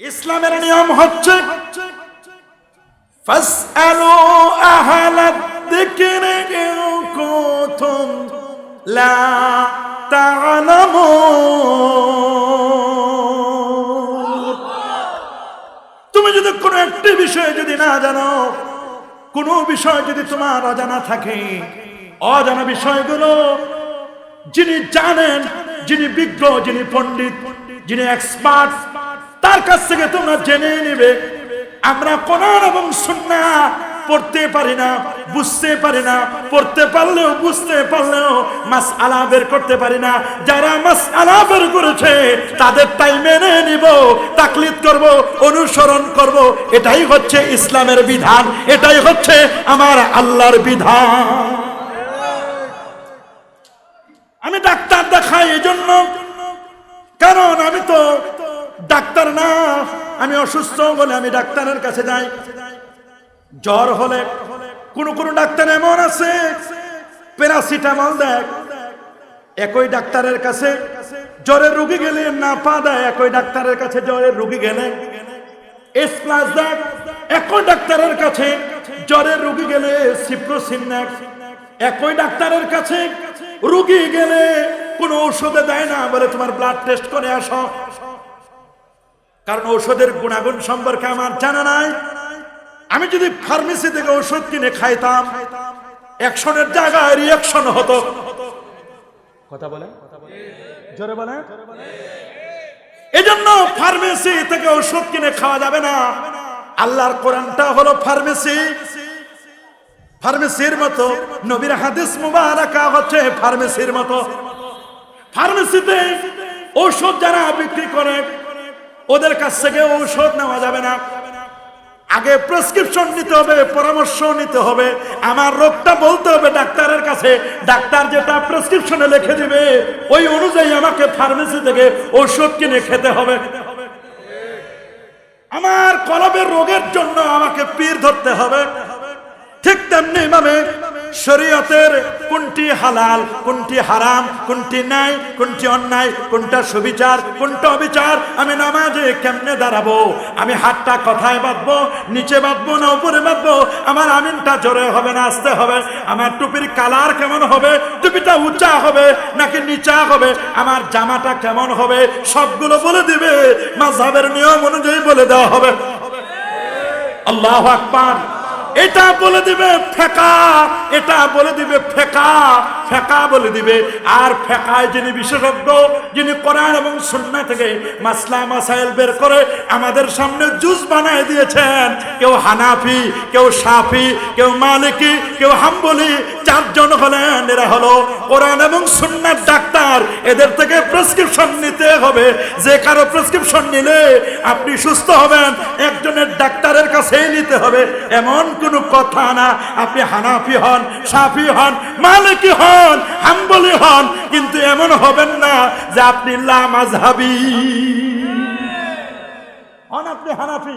ইসলামের নিয়ম হচ্ছে ফাসআলু কুনতুম লা তুমি যদি কোনো একটি বিষয় যদি না জানো, কোনো বিষয় যদি তোমার অজানা থাকে, অজানা বিষয়গুলো যিনি জানেন, যিনি বিজ্ঞ, যিনি পণ্ডিত, যিনি এক্সপার্ট তার কাছ থেকে তোমরা জেনে নেবে। আমরা কোরআন এবং সুন্না পড়তে পারি না, বুঝতে পারি না, পড়তে পারলেও বুঝতে পারলেও মাস আলা বের করতে পারি না। যারা মাস আলা বের করেছে, তাদের তাই মেনে নিব, তাকলিদ করব, অনুসরণ করব। এটাই হচ্ছে ইসলামের বিধান, এটাই হচ্ছে আমার আল্লাহর বিধান। আমি ডাক্তার দেখাই এই জন্য। কারণ আমি তো ডাক্তার না, আমি অসুস্থ বলে আমি ডাক্তারের কাছে যাই। জ্বর হলে কোন কোন ডাক্তার এমন আছে, প্যারাসিটামল দেয়। একই ডাক্তারের কাছে জ্বরের রুগী গেলে না পা দেয়, একই ডাক্তারের কাছে জ্বরের রুগী গেলে এস প্লাস একই ডাক্তারের কাছে জ্বরের রুগী গেলে সিপ্রোসিন দেয় একই ডাক্তারের কাছে রুগী গেলে কোনো ঔষধে দেয় না বলে তোমার ব্লাড টেস্ট করে আসো। কারণ ঔষধের গুণাগুণ সম্পর্কে আমার জানা নাই। আমি যদি ফার্মেসি থেকে ওষুধ কিনে খাইতাম অ্যাকশনের জায়গায় রিয়াকশন হতো। কথা বলে জোরে বলে এজন্য ফার্মেসি থেকে ওষুধ কিনে খাওয়া যাবে না। আল্লাহর কোরআনটা হলো ফার্মেসি। ফার্মেসির মতো, নবীর হাদিস মুবারাকা হচ্ছে ফার্মেসির মতো। ফার্মেসিতে ঔষধ যারা বিক্রি করে ওদের কাছ থেকে ঔষধ নেওয়া যাবে না। আগে প্রেসক্রিপশন নিতে হবে, পরামর্শ নিতে হবে। আমার রোগটা বলতে হবে ডাক্তারের কাছে। ডাক্তার যেটা প্রেসক্রিপশনে লিখে দিবে, ওই অনুযায়ী আমাকে ফার্মেসি থেকে ওষুধ কিনে খেতে হবে। আমার কলবের রোগের জন্য আমাকে পীর ধরতে হবে। ঠিক তেমনি ভাবে শরীয়তের কোনটি হালাল, কোনটি হারাম, কোনটি ন্যায়, কোনটি অন্যায়, কোনটা সুবিচার, কোনটা অবিচার, আমি নামাজে কেমনে দাঁড়াবো? আমি হাতটা কথায় বাঁধবো? নিচে বাঁধবো না উপরে বাঁধবো? আমার আমিনটা জোরে হবে না, আসতে হবে? আমার টুপির কালার কেমন হবে? টুপিটা উঁচা হবে নাকি নিচা হবে? আমার জামাটা কেমন হবে? সবগুলো বলে দিবে। মাঝহের নিয়ম অনুযায়ী বলে দেওয়া হবে। আল্লাহ আকবার। এটা বলে দিবে ফেকা, এটা বলে দিবে ফেকা ফেকা বলে দিবে। আর ফেকায় যিনি বিশেষজ্ঞ, যিনি কোরআন এবং সুন্নাহ থেকে মাসলা মাসাইল বের করে আমাদের সামনে জুস বানায় দিয়েছেন। কেউ হানাফি, কেউ সাফি কেউ মালিকি, কেউ হাম্বলি, চারজন হলেন, এরা হলো কোরআন এবং সুন্নার ডাক্তার। এদের থেকে প্রেসক্রিপশন নিতে হবে। যে কারও প্রেসক্রিপশন নিলে আপনি সুস্থ হবেন, একজনের ডাক্তারের কাছেই নিতে হবে। এমন কোনো কথা না। আপনি হানাফি হন, সাফি হন, মালিকি হন, হাম্বলি হন, কিন্তু এমন হবেন না যে আপনি লামাজহাবি হন আপনি হানাফি।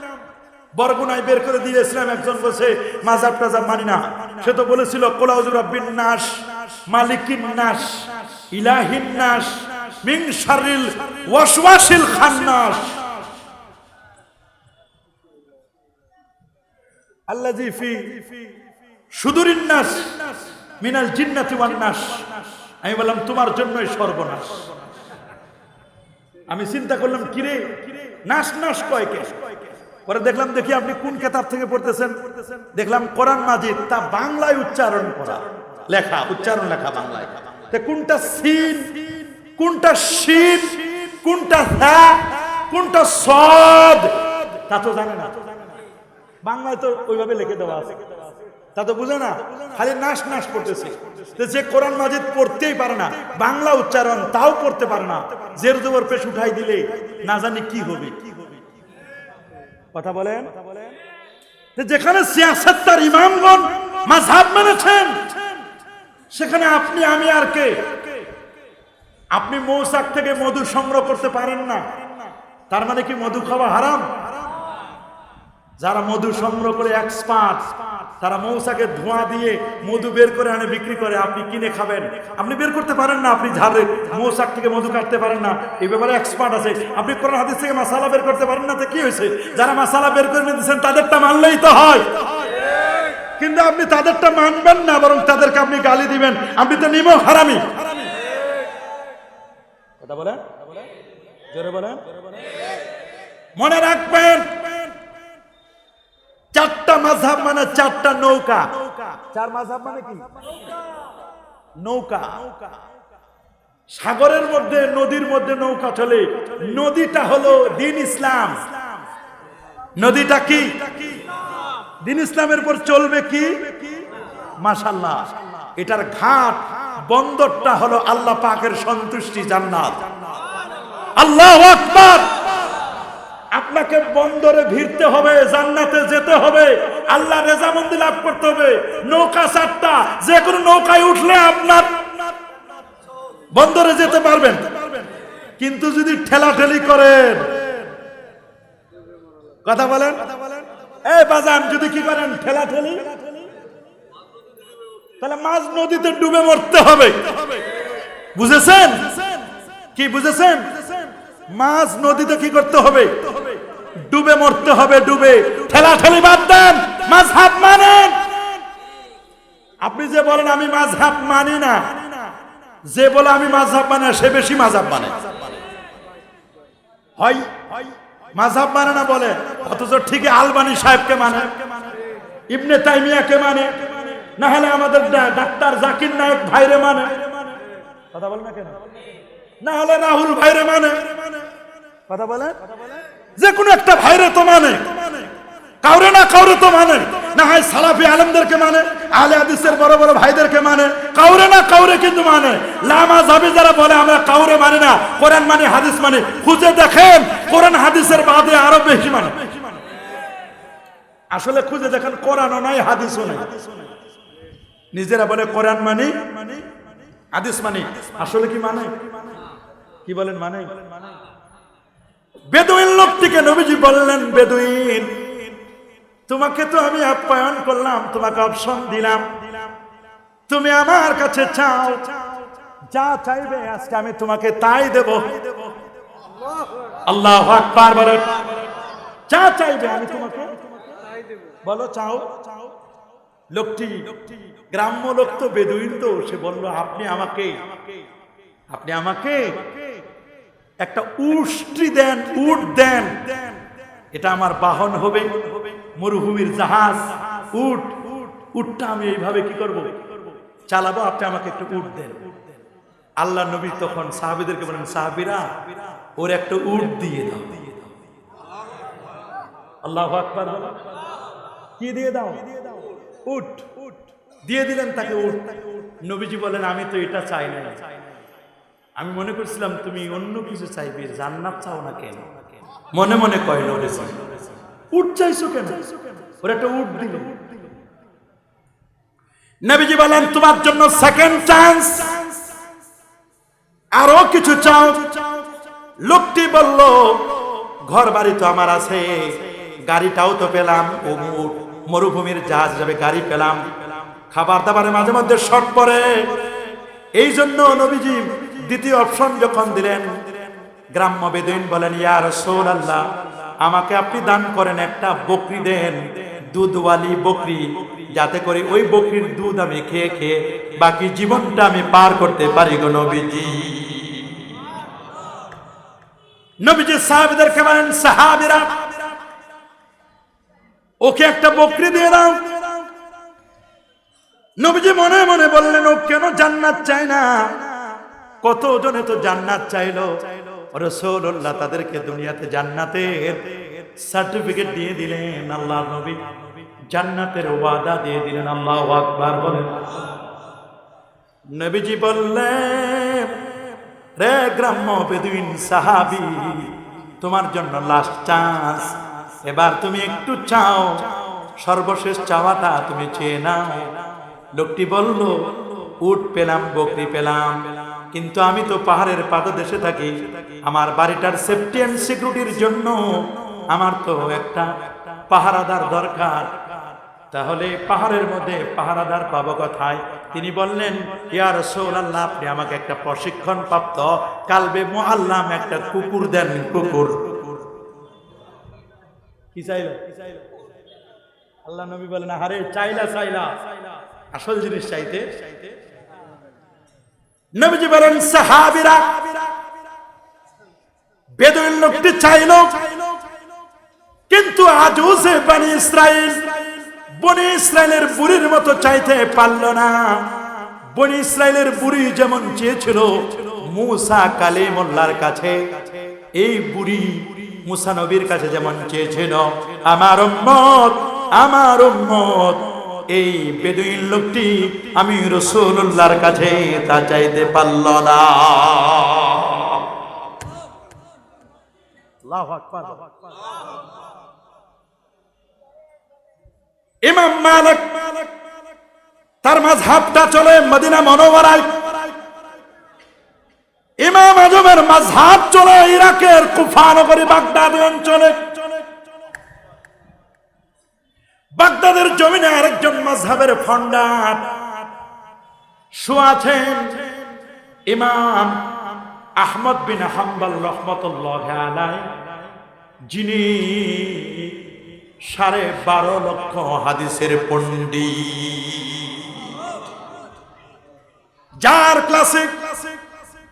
বরগুনায় বের করে দিয়েছিলাম একজন বসে মাজাব টাজাব মানি না। সে তো বলেছিল কোলাউজুর রব্বিন নাস মালিকিন নাস ইলাহিন নাস মিন শারিল ওয়াসওয়াসিল খান্নাস আল্লাজি ফি সুদুরিন নাস মিনাল জিন্নাতি ওয়ান নাস আমি বললাম, তোমার জন্যই সর্বনাশ। আমি চিন্তা করলাম, কিরে, নাশ নাশ কয় কে? পরে দেখলাম দেখি আপনি কোন কেতাব থেকে পড়তেছেন? দেখলাম কোরআন মাজিদ, তা বাংলায় উচ্চারণ করা। লেখা, উচ্চারণ লেখা বাংলায়। কোনটা সিন, কোনটা শিন, কোনটা হ্যা, কোনটা সদ? তা তো জানে না। বাংলায় তো ওইভাবে লিখে দেওয়া আছে। তা তো বুঝে না। খালি নাশ নাশ করতেছে। যে কোরআন মাজিদ পড়তেই পারে না, বাংলা উচ্চারণ তাও পড়তে পারে না। জের জবর পেশ উঠাই দিলে না জানি কি হবে। কথা বলেন। যেখানে সিয়াসত তার ইমামগণ মাঝহাব মেনেছেন, সেখানে আপনি, আমি আর কে? আপনি মৌসাক থেকে মধু সংগ্রহ করতে পারেন না। তার মানে কি মধু খাওয়া হারাম? যারা মধু সংগ্রহ করে এক্সপার্ট তারা মৌসাকে ধোঁয়া দিয়ে মধু বের করে আনে, বিক্রি করে। আপনি কিনে খাবেন। আপনি বের করতে পারেন না, আপনি ঝাড়ে মৌসাক থেকে মধু কাটতে পারেন না। এই ব্যাপারে এক্সপার্ট আছে। আপনি কোরআন হাদিস থেকে মশালা বের করতে পারেন না তো কি হয়েছে? যারা মশালা বের করে নিতেছেন তাদেরটা মানলেই তো হয়। কিন্তু আপনি তাদেরটা মানবেন না, বরং তাদেরকে আপনি গালি দিবেন। আপনি তো নিম হারামি। কথা বলেন? মনে রাখবেন চারটা মাঝাব মানে চারটা নৌকা। চার মাঝাব মানে কি? নৌকা। সাগরের মধ্যে নদীর মধ্যে নৌকা চলে। নদীটা হলো দিন ইসলাম। নদীটা কি? দিন ইসলামের পর চলবে কি? মাশাল্লাহ এটার ঘাট বন্দরটা হলো আল্লাহ পাকের সন্তুষ্টি জান্নাত। আল্লাহ আকবার! আপনাকে বন্দরে ভিড়তে হবে, জান্নাতে যেতে হবে। আল্লাহ রেজামন্দি লাভ করতে হবে। নৌকা চারটা যে কোনো নৌকায় উঠলে আপনার বন্দরে যেতে পারবেন। কিন্তু যদি ঠেলাঠেলি করেন, কথা বলেন? এই বাজান, যদি কি করেন, ঠেলাঠেলি? তাহলে মাছ নদীতে ডুবে মরতে হবে। বুঝেছেন? কি বুঝেছেন? মাছ নদীতে কি করতে হবে? ডুবে মরতে হবে, ডুবে। ঠেলা ঠেলি বাদ দেন মাছ হাত মানেন। আপনি যে বলেন, আমি মাঝহাব মানি না। যে বলে, আমি মাঝহাব মানে সে বেশি মাঝহাব মানে। মাঝহাব মানে না বলে, অথচ ঠিকই আলবানি সাহেবকে মানে। ইবনে তাইমিয়াকে মানে। না হলে আমাদের ডাক্তার জাকির নায়ক ভাইরে মানে। কথা না হলে রাহুল ভাইরে মানে। কথা বলে যে কোনো একটা ভাইরে তো মানে। কাউরে না কাউরে তো মানে। না হয় সালাফি আলমদেরকে মানে আলে হাদিসের বড় বড় ভাইদেরকে মানে। কাউরে না কাউরে কিন্তু মানে। লামা যাবে যারা বলে, আমরা কাউরে মানে না। কোরআন মানে হাদিস মানে। খুঁজে দেখেন, কোরআন হাদিসের বাদে আরও বেশি মানে। আসলে খুঁজে দেখেন কোরআনও নাই, হাদিসও নাই। নিজেরা বলে, কোরআন মানি, হাদিস মানি। আসলে কি মানে? কি বলেন মানে? বেদুইন লোকটিকে নবীজি বললেন, বেদুইন, তোমাকে তো আমি আপ্যায়ন করলাম, তোমাকে অপশন দিলাম। তুমি আমার কাছে চাও, যা চাইবে আজকে আমি তোমাকে তাই দেব। আল্লাহ আকবার বলে যা চাইবে আমি তোমাকে বলো, চাও। লোকটি, গ্রাম্য লোক তো বেদুইন তো, সে বলল, আপনি আমাকে আপনি আমাকে একটা উষ্টি দেন, উট দেন। এটা আমার বাহন হবে, মরুভূমির জাহাজ, উট। উটটা আমি এইভাবে কি করব? চালাবো, আপনি আমাকে একটু উট দেন। আল্লাহ নবী তখন সাহাবিদেরকে বলেন, সাহাবিরা, ওর একটা উট দিয়ে দাও। আল্লাহ আকবার। কি দিয়ে দাও? উট। দিয়ে দিলেন তাকে উট। নবীজি বলেন, আমি তো এটা চাই না আমি মনে করছিলাম তুমি অন্য কিছু চাইবে, জান্নাত চাও না কেন? মনে মনে কয় নবীজি উট চাইছো কেন? ওর একটা উট দিলে। নবীজি বলেন, তোমার জন্য সেকেন্ড চান্স আরও কিছু চাও? লোকটি বলল ঘর বাড়ি তো আমার আছে, গাড়িটাও তো পেলাম। উট মরুভূমির জাহাজ যাবে গাড়ি পেলাম। খাবার দাবারের মাঝে মধ্যে শর্ট পড়ে। এই জন্য নবীজি দ্বিতীয় অপশন যখন দিলেন, গ্রাম্য বেদুইন বলেন, ইয়া রাসূল আল্লাহ আমাকে আপনি দান করেন একটা বকরি দেন, দুধওয়ালি বকরি, যাতে করে ওই বকরির দুধ আমি খেয়ে খেয়ে বাকি জীবনটা আমি পার করতে পারি গো নবীজি। নবীজি সাহাবিদেরকে বলেন, সাহাবিরা, ওকে একটা বকরি দিয়ে দাও। নবীজি মনে মনে বললেন, ও কেন জান্নাত চায় না? কত জনে তো জান্নাত চাইলো? রসুল্লাহ তাদেরকে দুনিয়াতে জান্নাতের সার্টিফিকেট দিয়ে দিলেন। আল্লাহ নবী জান্নাতের ওয়াদা দিয়ে দিলেন। আল্লাহ আকবার বলেন। নবীজি বললেন, রে গ্রাম্য বেদুইন সাহাবি, তোমার জন্য লাস্ট চান্স এবার তুমি একটু চাও। সর্বশেষ চাওয়াটা তুমি চেয়ে নাও। লোকটি বলল উট পেলাম, বকরি পেলাম পেলাম। কিন্তু আমি তো পাহাড়ের পাদদেশে থাকি। আমার বাড়িটার সেফটি অ্যান্ড সিকিউরিটির জন্য আমার তো একটা পাহারাদার দরকার। তাহলে পাহাড়ের মধ্যে পাহারাদার পাবো কথায়? তিনি বললেন, ইয়া রাসূলুল্লাহ, আপনি আমাকে একটা প্রশিক্ষণ প্রাপ্ত কালবে মোহাল্লাম একটা কুকুর দেন, কুকুর। কি চাইল? আল্লাহ নবী বলেন আরে চাইলা চাইলা। আসল জিনিস চাইতে চাইতে নবীজি বলেন, সাহাবীরা বেদুইন লোকটি চাইল, কিন্তু আজুসে বনি ইসরাইল বনি ইসরায়েলের বুড়ির মতো চাইতে পারল না। বনি ইসরায়েলের বুড়ি যেমন চেয়েছিল, মুসা কালিমুল্লাহর কাছে, এই বুড়ি মুসা নবীর কাছে যেমন চেয়েছিল, আমার উম্মত আমার উম্মত এই বেদুইন লোকটি আমি রসুল্লাহর কাছে তা চাইতে পারল না। ইমাম মালিক তার মাঝহাবটা চলে মদিনা মনোবরায়। ইমাম আজমের মাঝহাব চলে ইরাকের কুফা নগরী বাগদাদ অঞ্চলে। বাগদাদের জমিনে আরেকজন মাঝহাবের ফন্ডার। শুয়াছেন ইমাম আহমদ বিন হাম্বাল রহমতুল্লাহ যিনি সাড়ে বারো লক্ষ হাদিসের পন্ডি যার ক্লাসিক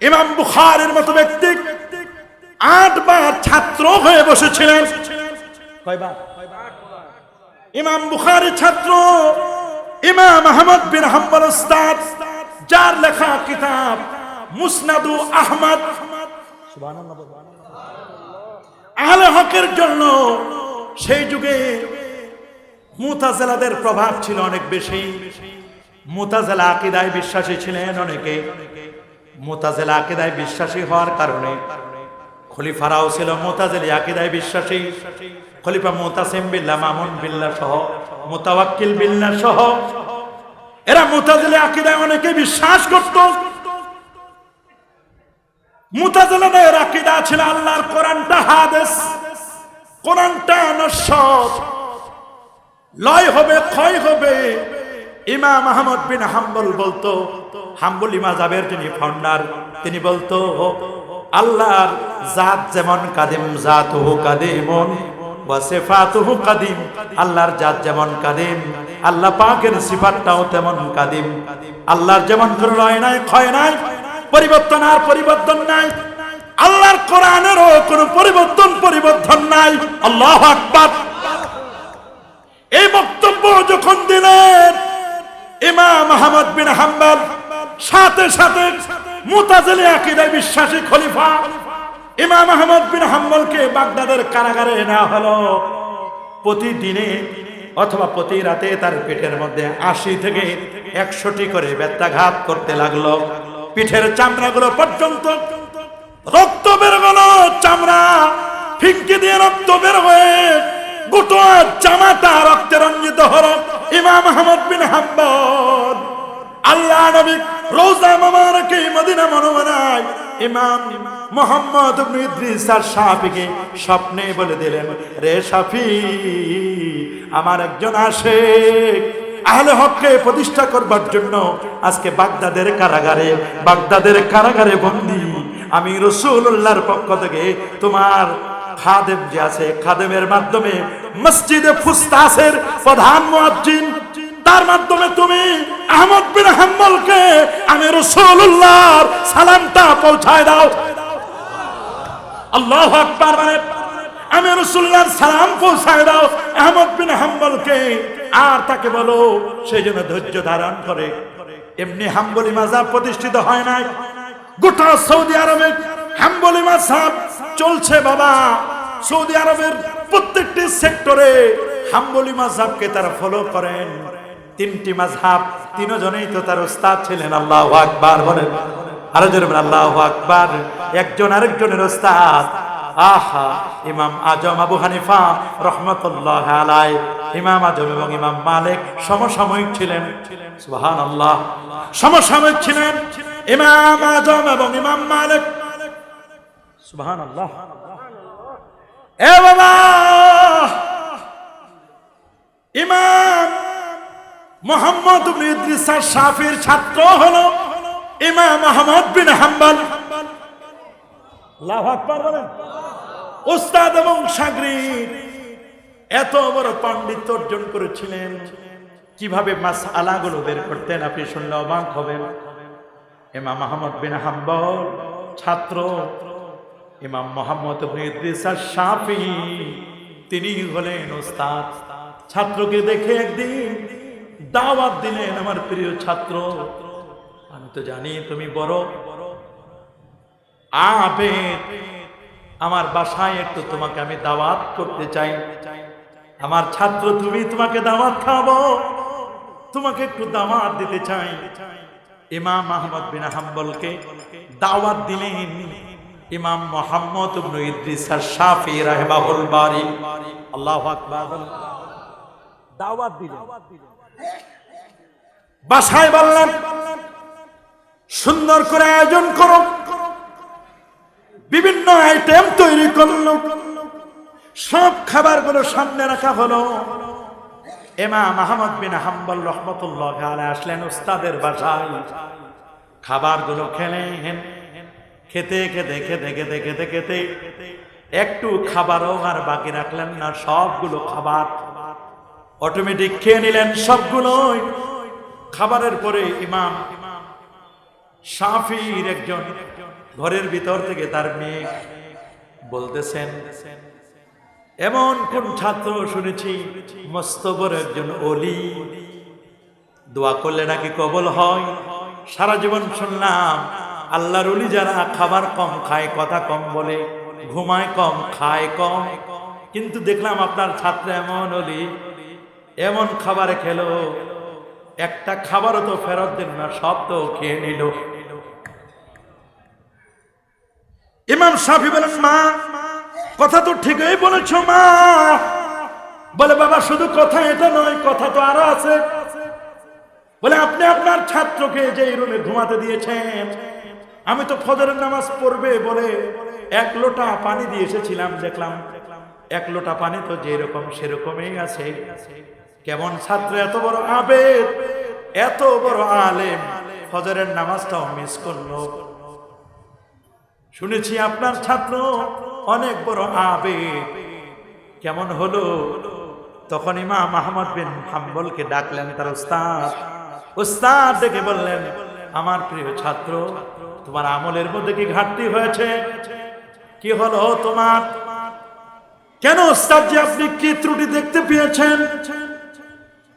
ইমাম বুখারের মতো ব্যক্তি আট আটবার ছাত্র হয়ে বসেছিলেন। কয়বার? ইমাম বুখারের ছাত্র, ইমাম আহমদ বিন হাম্বল উস্তাদ, যার লেখা কিতাব মুসনাদু আহমদ। আহলে হকের জন্য সেই যুগে মুতাজেলাদের প্রভাব ছিল অনেক বেশি। মুতাজেলা আকিদায় বিশ্বাসী ছিলেন অনেকে। মুতাজেলা আকিদায় বিশ্বাসী হওয়ার কারণে খলিফারাও ছিল মোতাজেলি আকিদায় বিশ্বাসী। খলিফা মোতাসিম বিল্লাহ, মামুন বিল্লাহ সহ, মোতাওয়াক্কিল বিল্লাহ সহ। এরা মোতাজেলি আকিদায় অনেকে বিশ্বাস করত। মুতাজেলাদের আকিদা ছিল আল্লাহর কোরআনটা হাদেস। কোরআনটা নশ্বর লয় হবে, ক্ষয় হবে। ইমাম আহমদ বিন হাম্বল বলতো, হাম্বল ইমাজাবের যিনি ফাউন্ডার তিনি বলতো, আল্লাহর জাত যেমন কাদিম, জাত হু কাদিমন। ওয়াসিফাতুহু কাদিম। আল্লাহর জাত যেমন কাদিম, আল্লাহ পাকের সিফাতটাও তেমন কাদিম। আল্লাহর যেমন কোনো লয় নাই, ক্ষয় নাই, পরিবর্তন আর পরিবর্তন নাই। আল্লাহর কোরআনেরও কোনো পরিবর্তন পরিবর্তন নাই। আল্লাহ আকবার। এই বক্তব্য যখন দিলেন, ইমাম আহমদ বিন হাম্বল, সাথে সাথে মুতাজিলি আকীদায় বিশ্বাসী খলিফা ইমাম আহমদ বিন হাম্বলকে বাগদাদের কারাগারে নেওয়া হলো। প্রতিদিনে অথবা প্রতি রাতে তার পেটের মধ্যে আশি থেকে একশোটি করে ব্যত্যাঘাত করতে লাগল। পিঠের চামড়াগুলো পর্যন্ত রক্ত বের গেল চামড়া ফিঙ্কি দিয়ে রক্ত বের হয়ে গোটা জামাটা রক্তে রঞ্জিত হল ইমাম আহমদ বিন হাম্বল। আল্লাহ নবী রোজা মোবারকে মদিনা মনোমনায় ইমাম মোহাম্মদ ইদ্রিস আর শাফিকে স্বপ্নে বলে দিলেন, রে শাফি আমার একজন আশেক, আহলে হককে প্রতিষ্ঠা করবার জন্য আজকে বাগদাদের কারাগারে বাগদাদের কারাগারে বন্দি। আমি রসুল্লাহর পক্ষ থেকে তোমার খাদেম যে আছে, খাদেমের মাধ্যমে মসজিদে ফুস্তাসের প্রধান মুয়াজ্জিন তার মাধ্যমে তুমি আহমদ বিন হাম্বলকে আমি রসুল্লাহর সালামটা পৌঁছায় দাও। আল্লাহ আকবার মানে আমি রসুল্লাহর সালাম পৌঁছায় দাও, আহমদ বিন হাম্বলকে। আর তাকে বলো সেই জন্য ধৈর্য ধারণ করে। এমনি হাম্বলি মাজাব প্রতিষ্ঠিত হয় নাই। গোটা সৌদি আরবে হাম্বলি মাসাব চলছে বাবা। সৌদি আরবের প্রত্যেকটি সেক্টরে হাম্বলি মাঝহাবকে তারা ফলো করেন। তিনটি মাঝহাব তিনজনেই তো তার উস্তাদ ছিলেন, আল্লাহ আকবার বলেন। আরও বলেন, আল্লাহ আকবার। একজন আরেকজনের উস্তাদ। আহা, ইমাম আজম আবু হানিফা রহমতুল্লাহ আলাই ইমাম আজম এবং ইমাম মালিক সমসাময়িক ছিলেন। সুবহান আল্লাহ সমসাময়িক ছিলেন ইমাম আজম এবং ইমাম মালিক। সুবহান আল্লাহ এ বাবা! ইমাম মোহাম্মদ ইদ্রিস শাফির ছাত্র হলো ইমাম আহমদ বিন হাম্বল। উস্তাদ এবং সাগরিদ এত বড় পাণ্ডিত্য অর্জন করেছিলেন। কীভাবে মাস আলাগুলো বের করতেন আপনি শুনলে অবাক হবেন। ইমাম আহমদ বিন হাম্বল, ছাত্র। ইমাম মোহাম্মদ শাফি তিনি হলেন ওস্তাদ ছাত্রকে দেখে একদিন দাওয়াত দিলেন আমার প্রিয় ছাত্র। আমি তো জানি তুমি বড়। আবেদ, আমার বাসায় একটু তোমাকে আমি দাওয়াত করতে চাই। আমার ছাত্র, তুমি তোমাকে দাওয়াত খাব তোমাকে একটু দাওয়াত দিতে চাই। ইমাম আহমদ বিন হাম্বলকে দাওয়াত দিলেন। ইমাম মোহাম্মদ ইদ্রিস আর শাফি রাহিমাহুল বারি। আল্লাহু আকবার। দাওয়াত দিলেন। বাসায় বললেন সুন্দর করে আয়োজন করো। বিভিন্ন আইটেম তৈরি করল। সব খাবারগুলো সামনে রাখা হলো। ইমাম আহমদ বিন হাম্বল রহমতুল্লাহ আলাইহি আসলেন উস্তাদের বাসায়। খাবারগুলো খেলেন। খেতে খেতে খেতে খেতে খেতে খেতে একটু খাবারও আর বাকি রাখলেন না, সবগুলো খাবার অটোমেটিক খেয়ে নিলেন সবগুলোই। খাবারের পরে ইমাম শাফির একজন ঘরের ভিতর থেকে তার মেয়ে বলতেছেন, এমন কোন ছাত্র শুনেছি, মস্ত বড় একজন অলি দোয়া করলে নাকি কবল হয়? সারা জীবন শুনলাম, আল্লাহর অলি যারা খাবার কম খায়, কথা কম বলে, ঘুমায় কম, খায় কম। কিন্তু দেখলাম আপনার ছাত্র এমন অলি এমন খাবার খেলো, একটা খাবারও তো ফেরত দিন না, সব তো খেয়ে নিল। ইমাম সাফি বলেন, মা, কথা তো ঠিকই বলেছ, মা। বলে, বাবা, শুধু কথা এটা নয়, কথা তো আরও আছে। বলে, আপনি আপনার ছাত্রকে যে রুমে ঘুমাতে দিয়েছেন, আমি তো ফজরের নামাজ পড়বে বলে এক লোটা পানি দিয়ে এসেছিলাম, দেখলাম এক লোটা পানি তো যেরকম সেরকমই আছে। কেমন ছাত্র, এত বড় আবেদ, এত বড় আলেম। ফজরের নামাজটাও মিস করল। শুনেছি আপনার ছাত্র অনেক বড় আবেগ কেমন হলো? তখন ইমাম আহমদ বিন হাম্বলকে ডাকলেন তার উস্তাদ। উস্তাদ ডেকে বললেন, আমার প্রিয় ছাত্র, তোমার আমলের মধ্যে কি ঘাটতি হয়েছে? কি হলো তোমার? কেন উস্তাদ যে আপনি কি ত্রুটি দেখতে পেয়েছেন?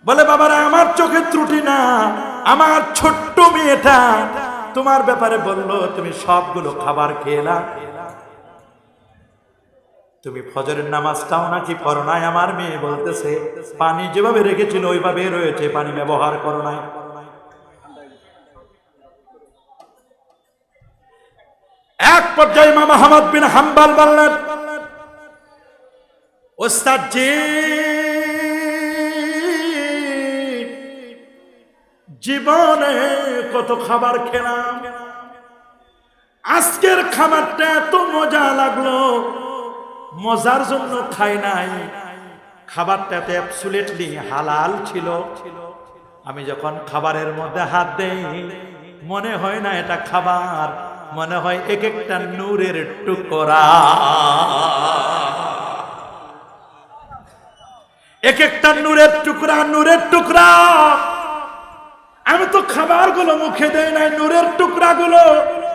বলে, বাবারা, আমার চোখের ত্রুটি না, আমার ছোট্ট মেয়েটা। তোমার ব্যাপারে বলল, তুমি সবগুলো খাবার খেলা তুমি ফজরের নামাজটাও নাকি পড়ো নাই? আমার মেয়ে বলতেছে, পানি যেভাবে রেখেছিল, ওইভাবে রয়েছে, পানি ব্যবহার করো নাই। এক পর্যায়ে ইমাম আহমদ বিন হাম্বাল বললেন, ওস্তাদ জি জীবনে কত খাবার খেলাম। আজকের খাবারটা এত মজা লাগল, মজার জন্য খাই নাই। খাবারটা তো অ্যাবসুলেটলি হালাল ছিল। আমি যখন খাবারের মধ্যে হাত দেই, মনে হয় না এটা খাবার, মনে হয় এক একটা নূরের টুকরা। এক একটা নূরের টুকরা নূরের টুকরা। খাবারগুলো মুখে দেই নাই, নূরের টুকরাগুলো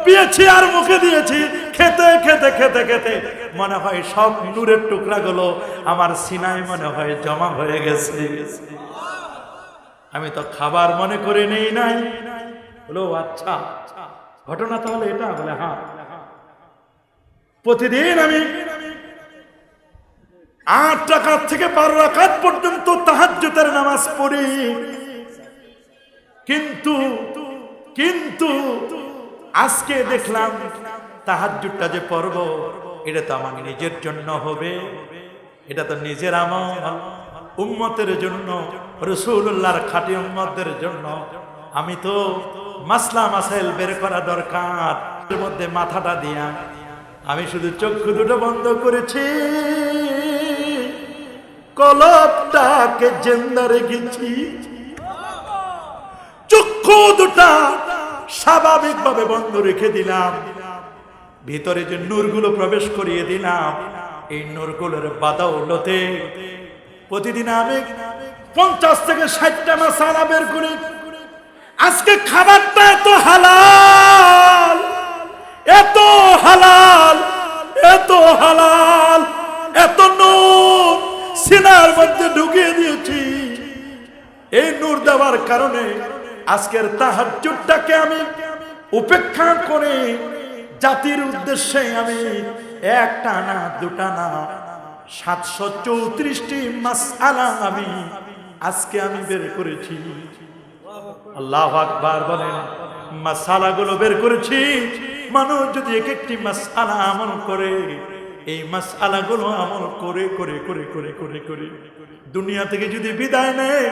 পেয়েছি আর মুখে দিয়েছি। খেতে খেতে খেতে খেতে মনে হয় সব নূরের টুকরাগুলো আমার সিনায় মনে হয় জমা হয়ে গেছে। আমি তো খাবার মনে করে নেই নাই। বলো আচ্ছা ঘটনা তাহলে এটা? বলে হ্যাঁ। প্রতিদিন আমি আট টাকার থেকে বারো রাকাত পর্যন্ত তাহাজ্জুদের নামাজ পড়ি। কিন্তু কিন্তু আজকে দেখলাম তাহাজ্জুদটা যে পর্ব, এটা তো আমার নিজের জন্য হবে। এটা তো নিজের আমল। উম্মতের জন্য রসুল্লাহর খাটি উম্মতের জন্য আমি তো মাসলা মাসাইল বের করা দরকার। এর মধ্যে মাথাটা দিয়া আমি শুধু চক্ষু দুটো বন্ধ করেছি। কলপটাকে জেন্দা রেখেছি। চক্ষু দুটা স্বাভাবিকভাবে বন্ধ রেখে দিলাম। ভিতরে যে নূরগুলো প্রবেশ করিয়ে দিলাম, এই নূরগুলোর বাদাউলতে প্রতিদিন আমি পঞ্চাশ থেকে ষাটটা মাসালা বের করি। আজকে খাবারটা এত হালাল এত হালাল এত হালাল, এত নূর সিনার মধ্যে ঢুকিয়ে দিয়েছি। এই নূর দেওয়ার কারণে আজকের তাহাজ্জুদটাকে আমি উপেক্ষা করে জাতির উদ্দেশ্যে আমি একটা না দুটা না সাতশো চৌত্রিশটি মাসআলা আমি আজকে আমি বের করেছি আল্লাহ আকবার বলেন মাসালাগুলো বের করেছি মানুষ যদি এক একটি মাসালা আমল করে এই মাসালাগুলো আমল করে করে করে করে করে করে দুনিয়া থেকে যদি বিদায় নেয়